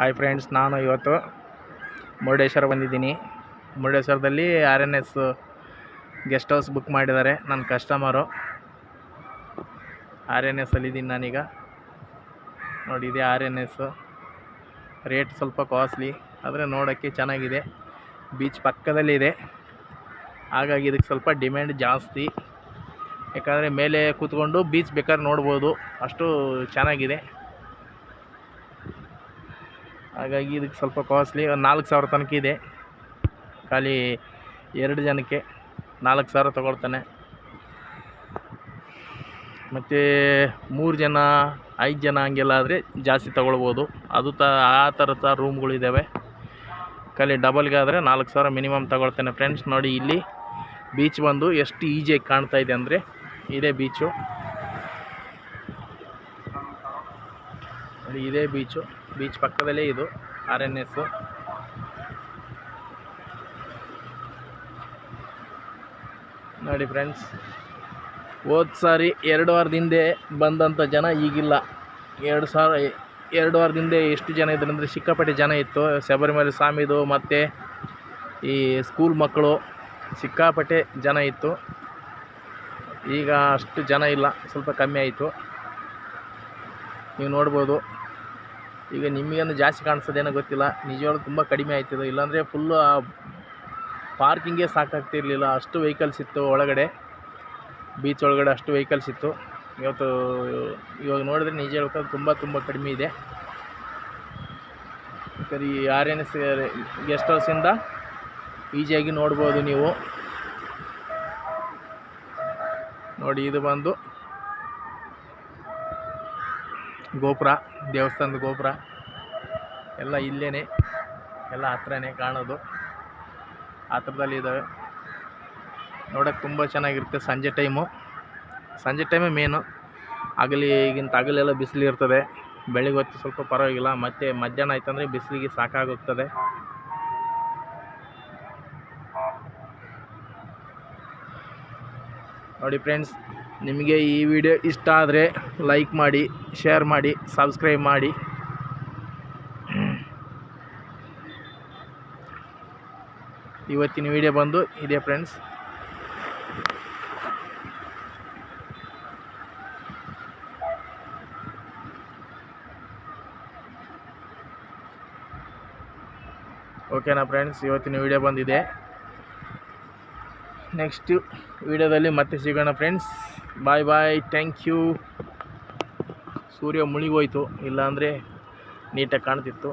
Hi friends, ನಾನು ಇವತ್ತು ಮುರುಡೇಶ್ವರ ಬಂದಿದ್ದೀನಿ. ಮುರುಡೇಶ್ವರದಲ್ಲಿ R N S guest house book ಮಾಡಿದ್ದಾರೆ ನನ್ನ ಕಸ್ಟಮರು ಆರ್ ಎನ್ ಎಸ್ ಅಲ್ಲಿದ್ದೀನಿ ನಾನೀಗ. ನೋಡಿ, ಇದೆ ಆರ್ ಎನ್ ಎಸ್ಸು ರೇಟ್ ಸ್ವಲ್ಪ ಕಾಸ್ಟ್ಲಿ ಆದರೆ ನೋಡೋಕ್ಕೆ ಚೆನ್ನಾಗಿದೆ. ಬೀಚ್ ಪಕ್ಕದಲ್ಲಿದೆ ಹಾಗಾಗಿ ಇದಕ್ಕೆ ಸ್ವಲ್ಪ ಡಿಮ್ಯಾಂಡ್ ಜಾಸ್ತಿ. ಯಾಕಂದರೆ ಮೇಲೆ ಕೂತ್ಕೊಂಡು ಬೀಚ್ ಬೇಕಾದ್ರೆ ನೋಡ್ಬೋದು. ಅಷ್ಟು ಚೆನ್ನಾಗಿದೆ. ಹಾಗಾಗಿ ಇದಕ್ಕೆ ಸ್ವಲ್ಪ ಕಾಸ್ಟ್ಲಿ ನಾಲ್ಕು ಸಾವಿರ ತನಕ ಇದೆ. ಖಾಲಿ ಎರಡು ಜನಕ್ಕೆ ನಾಲ್ಕು ಸಾವಿರ ತೊಗೊಳ್ತಾನೆ. ಮತ್ತು ಮೂರು ಜನ, ಐದು ಜನ ಹಂಗೆಲ್ಲ ಆದರೆ ಜಾಸ್ತಿ ತೊಗೊಳ್ಬೋದು. ಅದು ತ, ಆ ಥರದ ರೂಮ್ಗಳಿದ್ದಾವೆ ಖಾಲಿ ಡಬಲ್ಗೆ ಆದರೆ ನಾಲ್ಕು ಸಾವಿರ ಮಿನಿಮಮ್ ತೊಗೊಳ್ತಾನೆ ಫ್ರೆಂಡ್ಸ್ ನೋಡಿ ಇಲ್ಲಿ ಬೀಚ್ ಬಂದು ಎಷ್ಟು ಈಜಿಯಾಗಿ ಕಾಣ್ತಾ ಇದೆ ಅಂದರೆ ಇದೇ ಬೀಚು ಇದೇ ಬೀಚು ಬೀಚ್ ಪಕ್ಕದಲ್ಲೇ ಇದು ಆರ್ ಎನ್ ಎಸ್ಸು ನೋಡಿ ಫ್ರೆಂಡ್ಸ್ ಹೋದ ಸಾರಿ ಎರಡು ವಾರದ ಹಿಂದೆ ಬಂದಂಥ ಜನ ಈಗಿಲ್ಲ. ಎರಡು ಸಾವಿರ ಎರಡು ವಾರದ ಹಿಂದೆ ಎಷ್ಟು ಜನ ಇದ್ರು ಅಂದರೆ ಸಿಕ್ಕಾಪಟ್ಟೆ ಜನ ಇತ್ತು. ಶಬರಿಮಲೆ ಸ್ವಾಮಿದು ಮತ್ತು ಈ ಸ್ಕೂಲ್ ಮಕ್ಕಳು ಸಿಕ್ಕಾಪಟ್ಟೆ ಜನ ಇತ್ತು. ಈಗ ಅಷ್ಟು ಜನ ಇಲ್ಲ, ಸ್ವಲ್ಪ ಕಮ್ಮಿ ಆಯಿತು. ನೀವು ನೋಡ್ಬೋದು. ಈಗ ನಿಮಗೇನು ಜಾಸ್ತಿ ಕಾಣಿಸೋದೇನೋ ಗೊತ್ತಿಲ್ಲ. ನಿಜವಾಗ್ಲೂ ತುಂಬ ಕಡಿಮೆ ಆಯ್ತಿದೆ ಇಲ್ಲಾಂದರೆ ಫುಲ್ಲು ಪಾರ್ಕಿಂಗೇ ಸಾಕಾಗ್ತಿರಲಿಲ್ಲ. ಅಷ್ಟು ವೆಹಿಕಲ್ಸ್ ಇತ್ತು ಒಳಗಡೆ. ಬೀಚ್ ಒಳಗಡೆ ಅಷ್ಟು ವೆಹಿಕಲ್ಸ್ ಇತ್ತು. ಇವತ್ತು, ಇವಾಗ ನೋಡಿದ್ರೆ ನಿಜ ಹೇಳ್ಕೊಂಡು ತುಂಬ ತುಂಬ ಕಡಿಮೆ ಇದೆ. ಸರಿ ಆರ್ ಎನ್ ಎಸ್ ಗೆಸ್ಟ್ ಹೌಸಿಂದ ಈಸಿಯಾಗಿ ನೋಡ್ಬೋದು ನೀವು. ನೋಡಿ, ಇದು ಬಂದು. ಗೋಪುರ, ದೇವಸ್ಥಾನದ ಗೋಪುರ. ಎಲ್ಲ ಇಲ್ಲೇ ಎಲ್ಲ ಹತ್ರನೇ ಕಾಣೋದು. ಹತ್ರದಲ್ಲಿ ಇದ್ದಾವೆ. ನೋಡೋಕ್ಕೆ ತುಂಬ ಚೆನ್ನಾಗಿರುತ್ತೆ ಸಂಜೆ ಟೈಮು. ಸಂಜೆ ಟೈಮೇ ಮೇನು. ಹಗಲಿ ಈಗಿಂತ ಹಗಲೆಲ್ಲ ಬಿಸಿಲು ಇರ್ತದೆ. ಬೆಳಿಗ್ಗೆ ಹೊತ್ತು ಸ್ವಲ್ಪ ಪರವಾಗಿಲ್ಲ. ಮತ್ತು ಮಧ್ಯಾಹ್ನ ಆಯ್ತಂದರೆ ಬಿಸಿಲಿಗೆ ಸಾಕಾಗೋಗ್ತದೆ. ನೋಡಿ ಫ್ರೆಂಡ್ಸ್ ನಿಮಗೆ ಈ ವಿಡಿಯೋ ಇಷ್ಟ ಆದರೆ ಲೈಕ್ ಮಾಡಿ ಶೇರ್ ಮಾಡಿ ಸಬ್ಸ್ಕ್ರೈಬ್ ಮಾಡಿ. ಇವತ್ತಿನ ವಿಡಿಯೋ ಬಂದು ಇದೆ ಫ್ರೆಂಡ್ಸ್ ಓಕೆನಾ ಫ್ರೆಂಡ್ಸ್ ಇವತ್ತಿನ ವಿಡಿಯೋ ಬಂದಿದೆ. ನೆಕ್ಸ್ಟ್ ವಿಡಿಯೋದಲ್ಲಿ ಮತ್ತೆ ಸಿಗೋಣ friends. Bye bye thank you ಸೂರ್ಯ ಮುಳುಗೋಯ್ತು ಇಲ್ಲಾಂದರೆ ನೀಟಾಗಿ ಕಾಣ್ತಿತ್ತು.